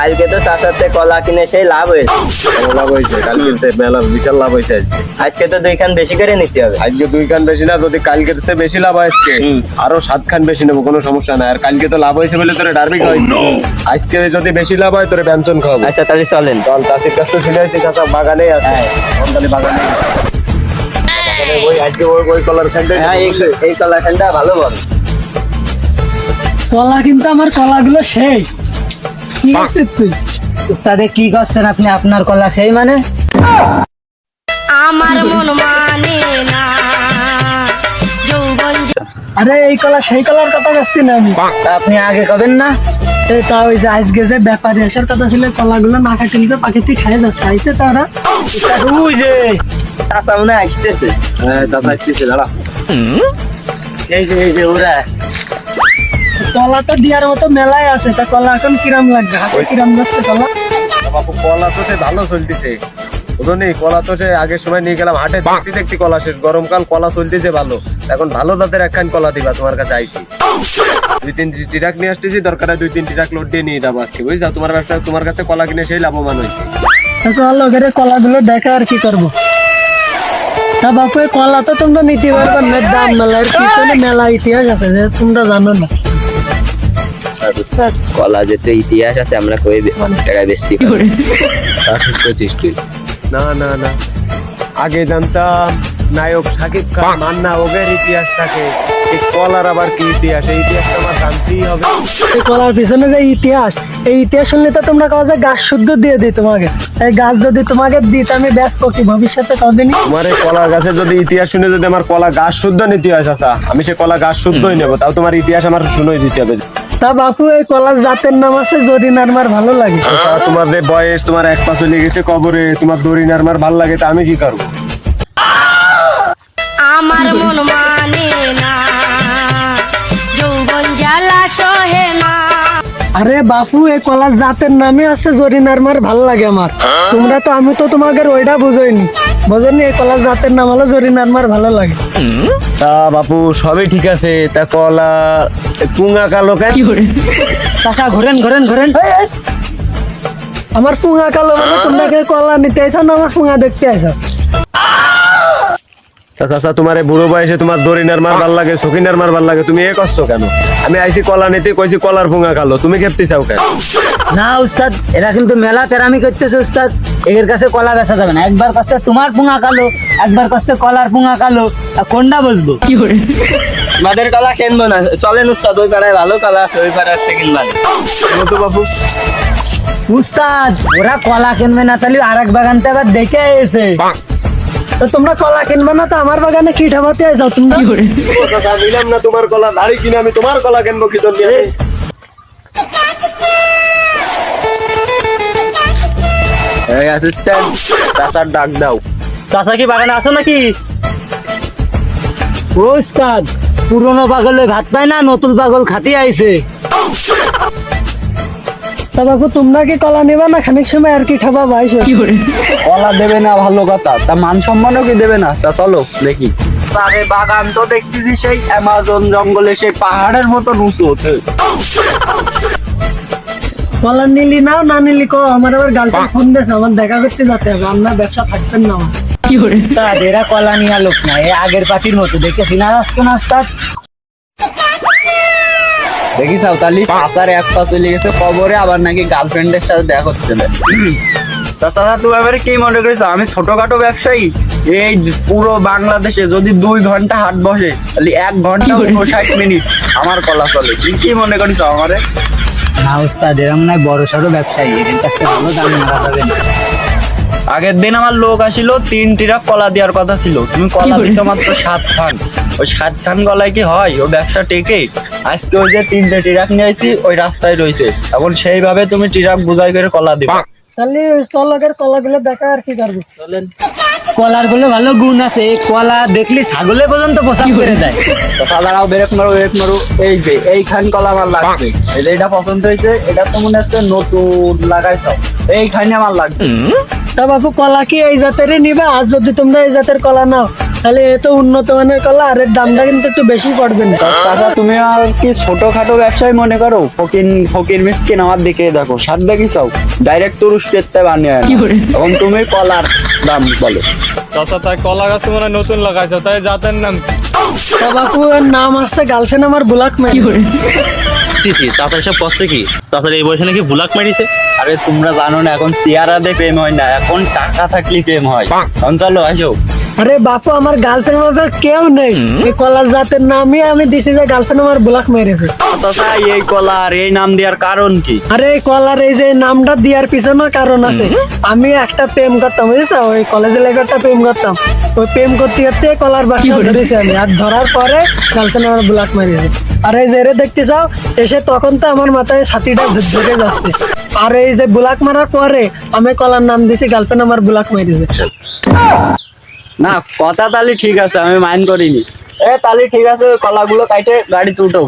কালকে তো চাচাতে কলা কিনে সেই লাভ হয়েছে। লাভ হয়েছে কালকে মেলা বিশাল লাভ হয়েছে আজকে। আজকে তো দুইখান বেশি করে নিতে হবে। আজকে দুই খান বেশি না যদি কালকে তো বেশি লাভ হয়েছে হুম। আরও সাত খান বেশি নেব কোনো সমস্যা নাই। আর কালকে তো লাভ হয়েছে বলে তোরে ডারবি খাওয়াইছি আজকে যদি বেশি লাভ হয় তোরে ব্যঞ্জন খাওয়াবো। আচ্ছা তাহলে চলেন। চল চাষির কাছ থেকে শুনে আসছি চাষা বাগানে আছে। হ্যাঁ। বাগানে বাগানে ওই আজকে ওই ওই কলার হ্যাঁ এই এই কলা খানটা ভালো বল। কলা কিন্তু আমার কলাগুলো সেই। কি আছে তুই? উস্তাদে কি করছেন আপনি? আপনার কলা সেই মানে? আমার মন মানে না। যৌবন আরে এই কলা সেই কলার কথা করছি না আমি। আপনি আগে কবেন না? তা ওই যে আজকে যে ব্যাপারী আসার কথা ছিল কলাগুলো না কাটিলে পাখিতে খাই যাচ্ছে। আইসে তারা? ওই যে চাচা মনে আসতেছে। হ্যাঁ চাষা আসতেছে দাঁড়া। এই যে এই যে ওরা। কলা তো দেওয়ার মতো মেলায় আছে তা কলা এখন কিরাম লাগবে? হাতে কিরাম যাচ্ছে কলা? বাপু কলা তো সে ভালো চলতেছে। বুঝলি? কলা তো সে আগের সময় নিয়ে গেলাম হাটে দেখতে দেখতে কলা শেষ। গরমকাল কলা চলতেছে ভালো। এখন ভালো দাদের একখান কলা দিবা তোমার কাছে আইসি দুই তিন ট্রাক নিয়ে আসতেছি দরকার দুই তিন ট্রাক লোড দিয়ে নিয়ে যাব আজকে বুঝছা তোমার ব্যবসা তোমার কাছে কলা কিনে সেই লাভবান হয়েছে তো লোকের কলাগুলো দেখা আর কি করব? তা বাপু কলা তো তোমরা নিতে পারবে না দাম মেলার পিছনে মেলা ইতিহাস আছে যে তোমরা জানো না। কলা যেতে ইতিহাস আছে আমরা কই অনেক টাকায় বেচতে পারি তা ঠিক করছিস তুই। না না না। আগে জানতাম নায়ক সাকিব খান মান্না ওগের ইতিহাস থাকে। এই কলার আবার কি ইতিহাস? এই ইতিহাসটা আমার জানতেই হবে। এই কলার পিছনে যে ইতিহাস এই ইতিহাস শুনলে তো তোমরা কাগজে গাছ শুদ্ধ দিয়ে দিই তোমাকে। এই গাছ যদি তোমাকে দিত আমি ব্যস্ত কি ভবিষ্যতে কদিনই তোমার এই কলা গাছের যদি ইতিহাস শুনে যদি আমার কলা গাছ শুদ্ধ নিতে হয় চাচা আমি সে কলা গাছ শুদ্ধই নেব। তাও তোমার ইতিহাস আমার শুনেই দিতে হবে। তা বাপু এই কলার জাতের নাম আছে জরিনার মার ভালো লাগে। তোমার যে বয়স তোমার এক পা চলে গেছে কবরে তোমার দড়ি মার ভালো লাগে তা আমি কি করব? আমার মন মানে না। যৌবন জ্বালা আরে বাপু এই কলার জাতের নামে আছে জরিনার মার ভালো লাগে আমার। তোমরা তো আমি তো তোমাকে ওইটা বুঝোইনি। বোঝনি এই কলার জাতের নাম হলো জরিনার মার ভালো লাগে। তা বাপু সবই ঠিক আছে। তা কলা পুঙ্গা কালো কি কেন চাচা ঘুরেন ঘুরেন ঘুরেন। আমার ফুঙা কালো মানে তোমরা কে কলা নিতে আইসো না আমার ফুঙা দেখতে আইসো চাচা তোমার এই বুড়ো বয়সে তোমার দড়িনার মার ভালো লাগে সখিনার মার ভালো লাগে তুমি এ করছ কেন? আমি আইছি কলা নিতে কইছি কলার পুঙ্গা কালো তুমি খেপতে চাও কেন? না উস্তাদ এরা কিন্তু মেলা তেরামি করতেছে উস্তাদ। এর কাছে কলা বেচা যাবে না। একবার কাছে তোমার পুঙা কালো একবার কাছে কলার পুঙা কালো আর কোনটা বলব আমাদের কলা কিনবো না। চলেন উস্তাদ ওই পাড়ায় ভালো কলা আছে ওই পাড়ায় থেকে কিনবা। বলো তো বাপু উস্তাদ ওরা কলা কিনবে না তাহলে আর এক বাগানতে আবার দেখে এসে। তোমরা কলা কিনবা না তো আমার বাগানে কি ঠাবাতে আইসো তোমরা। ও চাচা নিলাম না তোমার কলা দাড়ি কিনে আমি তোমার কলা কিনবো কি জন্য এই অ্যাসিস্ট্যান্ট চাচার ডাক দাও। চাচা কি বাগানে আছো নাকি? ও উস্তাদ পুরনো পাগলে ভাত পায় না নতুন পাগল খাতি আইছে। তা বাপু তোমরা কি কলা নেবা না? খানিক সময় আর কি খাবা ভাইসো কলা দেবে না ভালো কথা। তা মান সম্মানও কি দেবে না? তা চলো দেখি। আরে বাগান তো দেখতেছি সেই অ্যামাজন জঙ্গলে সেই পাহাড়ের মতো উঁচু হতে। কলা নিলি নাও না নিলি কো? আমার আবার গার্লফ্রেন্ড ফোন দিয়েছে আমার দেখা করতে যেতে হবে আপনার ব্যবসা থাকবেন না। আমার উস্তাদ এরা কলা নিয়ে লোক না এ আগের পার্টির মতো। দেখেছি না উস্তাদ দেখি সাঁওতালি চাচার এক পা চলে গেছে কবরে আবার নাকি গার্লফ্রেন্ডের সাথে দেখা করতে তাছাড়া তুমি এবারে কি মনে করেছ? আমি ছোটখাটো ব্যবসায়ী এই পুরো বাংলাদেশে যদি দুই ঘণ্টা হাট বসে তাহলে এক ঘণ্টা উনষাট মিনিট আমার কলা চলে। তুমি কি মনে করিস আমারে? না উস্তাদ এরা মনে হয় বড় সড়ো ব্যবসায়ী এদের কাছ থেকে ভালো দাম মারা যাবে না। আগের দিন আমার লোক আসিল তিন ট্রাক কলা দেওয়ার কথা ছিল। তুমি কলা দিছো মাত্র সাত খান। ওই সাত খান গলায় কি হয়? ও ব্যবসা টেকে। আজকে ওই যে তিনটে ট্রাক নিয়ে আসি ওই রাস্তায় রয়েছে এখন সেইভাবে তুমি ট্রাক বুঝাই করে কলা দিবা। তাহলে চলকের কলাগুলো দেখা আর কি করব? চলেন। কলারগুলো ভালো গুণ আছে এই কলা দেখলে ছাগলে পর্যন্ত পোশাক করে যায়। তো কালারাও ব্রেক মারো ব্রেক মারো। এই যে এই খান কলা আমার লাগবে। এই যে এটা পছন্দ হয়েছে এটা তো মনে হচ্ছে নতুন লাগাইছো। এই খানে আমার লাগবে। তা বাপু কলা কি এই জাতেরই নিবা? আর যদি তোমরা এই জাতের কলা নাও তাহলে এ তো উন্নত মানের কলা আর এর দামটা কিন্তু একটু বেশি পড়বে না। চাচা তুমি আর কি ছোটখাটো ব্যবসায় মনে করো? ফকির ফকির মিসকিন আমার দিকে দেখো সাত দেখি চাও? ডাইরেক্ট তুরস্কেতে বানিয়ে আনো। এখন তুমি কলার দাম বলো। চাচা তাই কলা গাছ মানে নতুন লাগাইছো তাই জাতের নাম। কি? তা বাপু এর নাম আসছে গার্লফ্রেন্ড আমার ব্ল্যাক মেল জি জি তাড়াতাড়ি সব কষ্ট কি? তাড়াতাড়ি এই বয়সে নাকি বুলাক মারিছে আরে তোমরা জানো না এখন চেয়ারাতে প্রেম হয় না এখন টাকা থাকলে প্রেম হয়। এখন চলো আসো। আরে বাপু আমার গার্লফ্রেন্ড আমার কেউ নেই। এই কলার জাতের নামই আমি দিছি যে গার্লফ্রেন্ড আমার ব্লক মেরেছে। চাচা এই কলার এই নাম দেওয়ার কারণ কি? আরে এই কলার এই যে নামটা দেওয়ার পিছনে কারণ আছে। আমি একটা প্রেম করতাম বুঝেছ? ওই কলেজে লেগে একটা প্রেম করতাম। ওই প্রেম করতে করতে কলার বাসা ধরেছি আমি। আর ধরার পরে গার্লফ্রেন্ড আমার ব্ল্যাক মেরেছে। আর এই যে দেখতে চাও এসে তখন তো আমার মাথায় ছাতিটা ধরে যাচ্ছে। আর এই যে ব্লক মারার পরে আমি কলার নাম দিছি গার্লফ্রেন্ড আমার ব্ল্যাক মেরেছে। না, কথা তাহলে ঠিক আছে, আমি মাইন্ড করিনি। এ, তাহলে ঠিক আছে, কলাগুলো কাইটে গাড়ি তুটো